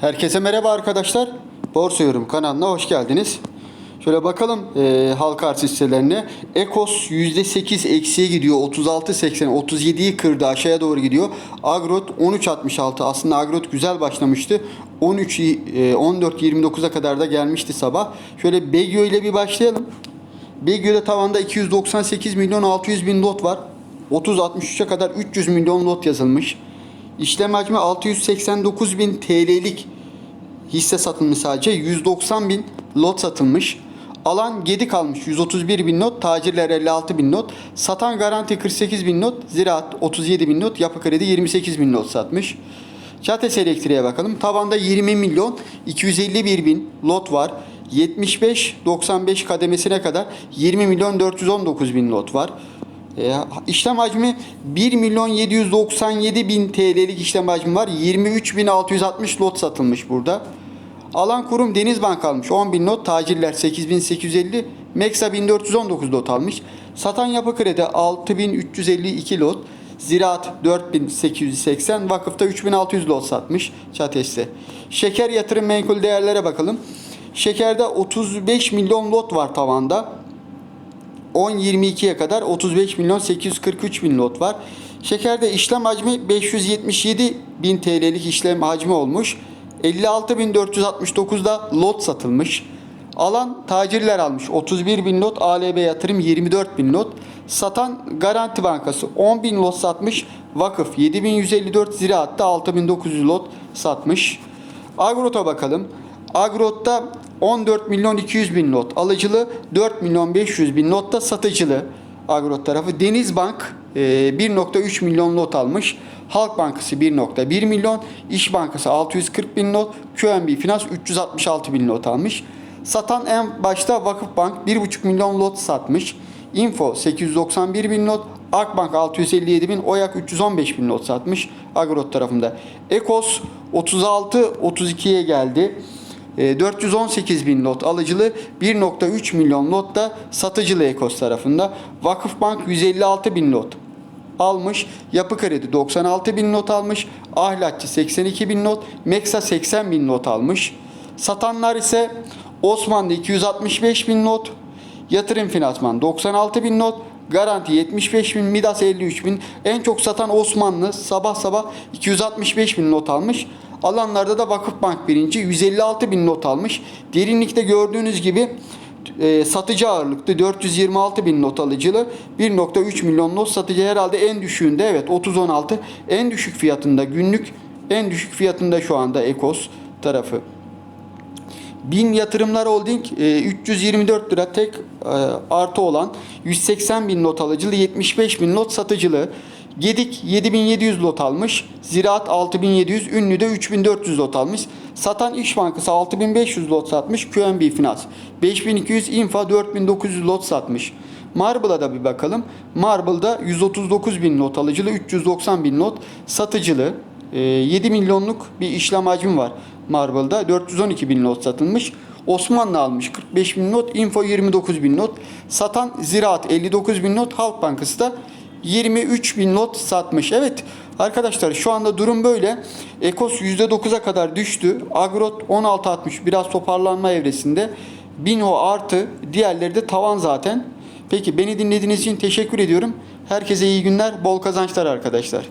Herkese merhaba arkadaşlar. Borsa Yorum kanalına hoş geldiniz. Şöyle bakalım e, halka arz hisselerine. Ekos %8 eksiye gidiyor. 36.80 37'yi kırdı aşağıya doğru gidiyor. Agrot 13.66 aslında Agrot güzel başlamıştı. 13 e, 14.29'a kadar da gelmişti sabah. Şöyle Begio ile bir başlayalım. Begio'da tavanda 298 milyon 600 bin lot var. 30-63'e kadar 300 milyon lot yazılmış. İşlem hacmi 689 bin TL'lik hisse satılmış sadece. 190 bin lot satılmış. Alan gedi kalmış 131 bin not, tacirler 56 bin not, satan garanti 48 bin not, ziraat 37 bin not, yapı kredi 28 bin not satmış. Çates elektriğe bakalım. Tavanda 20 milyon 251 bin lot var. 75-95 kademesine kadar 20 milyon 419 bin lot var. E, işlem hacmi 1 milyon 797 bin TL'lik işlem hacmi var. 23 bin 660 lot satılmış burada. Alan kurum Denizbank almış 10 bin lot. Tacirler 8850. Meksa 1419 lot almış. Satan yapı kredi 6352 lot. Ziraat 4880. Vakıfta 3600 lot satmış Çates'te. Şeker yatırım menkul değerlere bakalım. Şekerde 35 milyon lot var tavanda. 10-22'ye kadar 35 milyon 843 bin lot var. Şekerde işlem hacmi 577 bin TL'lik işlem hacmi olmuş. 56.469'da lot satılmış. Alan tacirler almış 31 bin lot, ALB yatırım 24 bin lot. Satan Garanti Bankası 10 bin lot satmış. Vakıf 7154, Ziraat'ta 6900 lot satmış. Agrot'a bakalım. Agrot'ta 14 milyon 200 bin lot alıcılı, 4 milyon 500 bin lot da satıcılı. Agrot tarafı. Denizbank e, 1.3 milyon lot almış. Halk Bankası 1.1 milyon, İş Bankası 640 bin lot, QNB Finans 366 bin lot almış. Satan en başta Vakıfbank 1.5 milyon lot satmış. Info 891 bin lot, Akbank 657 bin, Oyak 315 bin lot satmış Agrot tarafında. Ekos 36-32'ye geldi. E, 418 bin lot alıcılı 1.3 milyon lot da satıcılı Ekos tarafında. Vakıfbank 156 bin lot almış. Yapı Kredi 96 bin not almış. Ahlatçı 82 bin not. Meksa 80 bin not almış. Satanlar ise Osmanlı 265 bin not. Yatırım Finansman 96 bin not. Garanti 75 bin, Midas 53 bin. En çok satan Osmanlı sabah sabah 265 bin not almış. Alanlarda da Vakıfbank birinci 156 bin not almış. Derinlikte gördüğünüz gibi e, satıcı ağırlıklı 426 bin not alıcılı 1.3 milyon not satıcı herhalde en düşüğünde evet 30-16 en düşük fiyatında günlük en düşük fiyatında şu anda Ekos tarafı. Bin Yatırımlar Holding e, 324 lira tek e, artı olan 180 bin not alıcılı 75 bin not satıcılı. Gedik 7700 lot almış. Ziraat 6700, Ünlü'de 3400 lot almış. Satan İş Bankası 6500 lot satmış. QNB Finans 5200, Infa 4900 lot satmış. Marble'a da bir bakalım. Marble'da 139 bin not alıcılı, 390 bin not satıcılı. E, 7 milyonluk bir işlem hacmi var Marble'da. 412 bin not satılmış. Osmanlı almış 45 bin not, Info 29 bin not. Satan Ziraat 59 bin not, Halk Bankası da 23 bin not satmış. Evet arkadaşlar şu anda durum böyle. Ekos %9'a kadar düştü. Agrot 16.60 biraz toparlanma evresinde. Bino artı diğerleri de tavan zaten. Peki beni dinlediğiniz için teşekkür ediyorum. Herkese iyi günler, bol kazançlar arkadaşlar.